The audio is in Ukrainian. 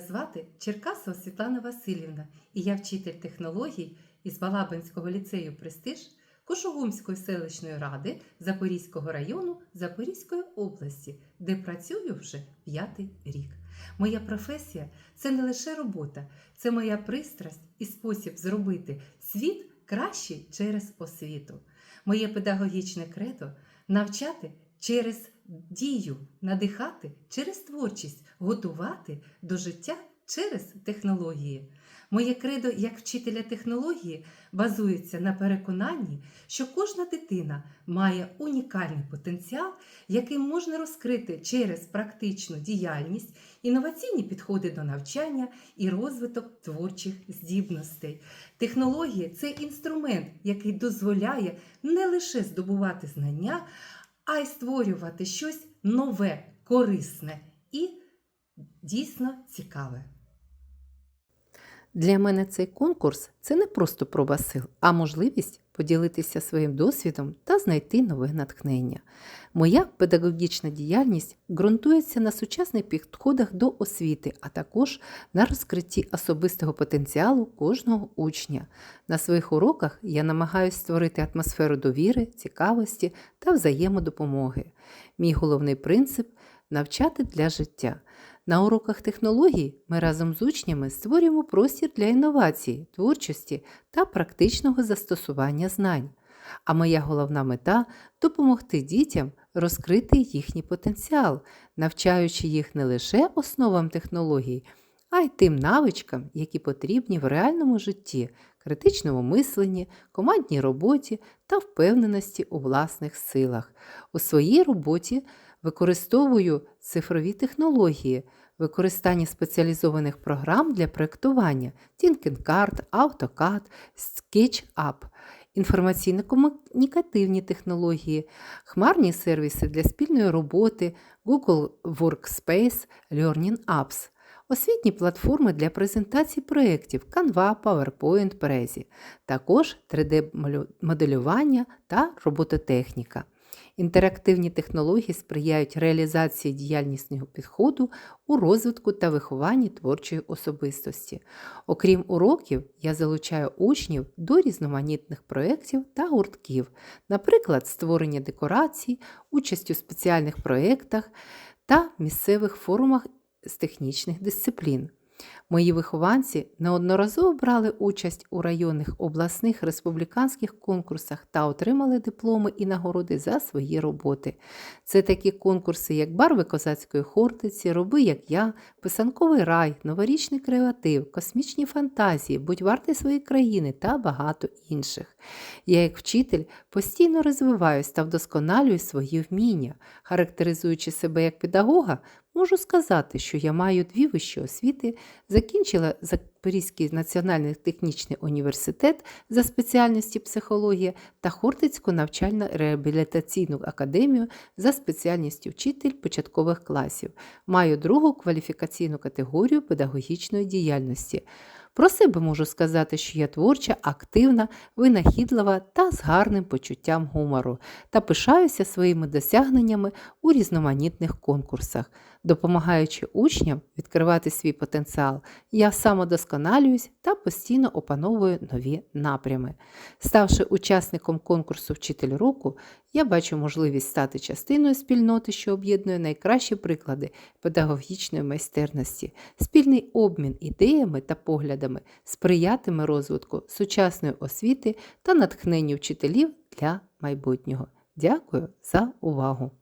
звати Черкасова Світлана Васильівна, і я вчитель технологій із Балабинського ліцею Престиж Кошугумської селищної ради Запорізького району Запорізької області, де працюю вже п'ятий рік. Моя професія це не лише робота, це моя пристрасть і спосіб зробити світ кращий через освіту. Моє педагогічне кредо навчати через дію, надихати через творчість, готувати до життя через технології. Моє кредо як вчителя технології базується на переконанні, що кожна дитина має унікальний потенціал, який можна розкрити через практичну діяльність, інноваційні підходи до навчання і розвиток творчих здібностей. Технології це інструмент, який дозволяє не лише здобувати знання, а й створювати щось нове, корисне і дійсно цікаве. Для мене цей конкурс це не просто проба сил, а можливість поділитися своїм досвідом та знайти нове натхнення. Моя педагогічна діяльність ґрунтується на сучасних підходах до освіти, а також на розкритті особистого потенціалу кожного учня. На своїх уроках я намагаюся створити атмосферу довіри, цікавості та взаємодопомоги. Мій головний принцип навчати для життя. На уроках технологій ми разом з учнями створюємо простір для інновацій, творчості та практичного застосування знань. А моя головна мета допомогти дітям розкрити їхній потенціал, навчаючи їх не лише основам технологій, а й тим навичкам, які потрібні в реальному житті, критичному мисленні, командній роботі та впевненості у власних силах. У своїй роботі використовую цифрові технології, використання спеціалізованих програм для проєктування ThinkCard, AutoCAD, SketchUp, інформаційно-комунікативні технології, хмарні сервіси для спільної роботи, Google Workspace, Learning Apps, освітні платформи для презентацій проєктів Canva, PowerPoint, Prezi, також 3D-моделювання та робототехніка. Інтерактивні технології сприяють реалізації діяльнісного підходу у розвитку та вихованні творчої особистості. Окрім уроків, я залучаю учнів до різноманітних проєктів та гуртків, наприклад, створення декорацій, участь у спеціальних проєктах та місцевих форумах з технічних дисциплін. Мої вихованці неодноразово брали участь у районних обласних республіканських конкурсах та отримали дипломи і нагороди за свої роботи. Це такі конкурси, як барви козацької хортиці, роби, як я, писанковий рай, новорічний креатив, космічні фантазії, будь вартий своєї країни та багато інших. Я, як вчитель, постійно розвиваюсь та вдосконалюю свої вміння, характеризуючи себе як педагога. Можу сказати, що я маю дві вищі освіти, закінчила Запорізький національний технічний університет за спеціальності психологія та Хортицьку навчально-реабілітаційну академію за спеціальністю вчитель початкових класів. Маю другу кваліфікаційну категорію педагогічної діяльності. Про себе можу сказати, що я творча, активна, винахідлива та з гарним почуттям гумору та пишаюся своїми досягненнями у різноманітних конкурсах. Допомагаючи учням відкривати свій потенціал, я самодосконалююсь та постійно опановую нові напрями. Ставши учасником конкурсу Вчитель року, я бачу можливість стати частиною спільноти, що об'єднує найкращі приклади педагогічної майстерності, спільний обмін ідеями та поглядами сприятиме розвитку сучасної освіти та натхненню вчителів для майбутнього. Дякую за увагу!